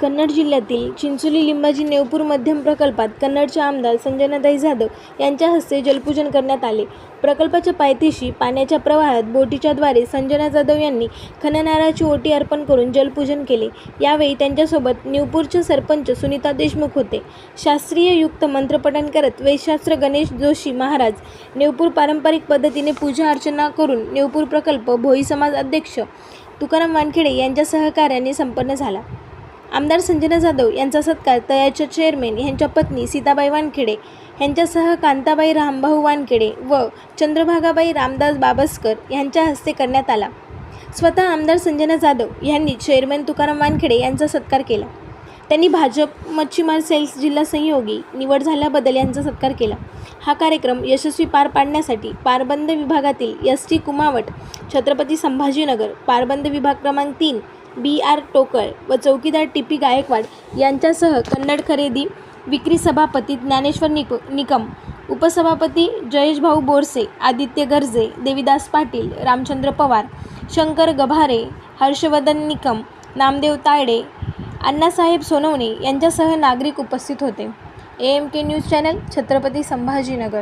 कन्नड जिल्ह्यातील चिंचोली लिंबाजी नेवपूर मध्यम प्रकल्पात कन्नडच्या आमदार संजनाताई जाधव यांच्या हस्ते जलपूजन करण्यात आले. प्रकल्पाच्या पायथ्याशी पाण्याच्या प्रवाहात बोटीच्याद्वारे संजना जाधव यांनी खननाराची ओटी अर्पण करून जलपूजन केले. यावेळी त्यांच्यासोबत निवपूरचे सरपंच सुनीता देशमुख होते. शास्त्रीय युक्त मंत्रपठण करत वेदशास्त्र गणेश जोशी महाराज नेवपूर पारंपरिक पद्धतीने पूजा अर्चना करून नेवपूर प्रकल्प भोई समाज अध्यक्ष तुकाराम वानखेडे यांच्या सहकार्याने संपन्न झाला. आमदार संजना जाधव यांचा सत्कार तयाच्या चेअरमॅन यांच्या पत्नी सीताबाई वानखेडे यांच्यासह कांताबाई रामभाऊ वानखेडे व चंद्रभागाबाई रामदास बाबस्कर यांच्या हस्ते करण्यात आला. स्वतः आमदार संजना जाधव यांनी चेअरमॅन तुकाराम वानखेडे यांचा सत्कार केला. त्यांनी भाजप मच्छीमार सेल्स जिल्हा संयोगी निवड झाल्याबद्दल यांचा सत्कार केला. हा कार्यक्रम यशस्वी पार पाडण्यासाठी पारबंद विभागातील एस टी कुमावट छत्रपती संभाजीनगर पारबंद विभाग क्रमांक तीन बी आर टोकळ व चौकीदार टी पी गायकवाड यांच्यासह कन्नड खरेदी विक्री सभापती ज्ञानेश्वर निक निकम उपसभापती जयेशभाऊ बोरसे आदित्य गर्जे देविदास पाटील रामचंद्र पवार शंकर गभारे हर्षवर्धन निकम नामदेव तायडे अण्णासाहेब सोनवणे यांच्यासह नागरिक उपस्थित होते. A M K news channel Chhatrapati Sambhajinagar.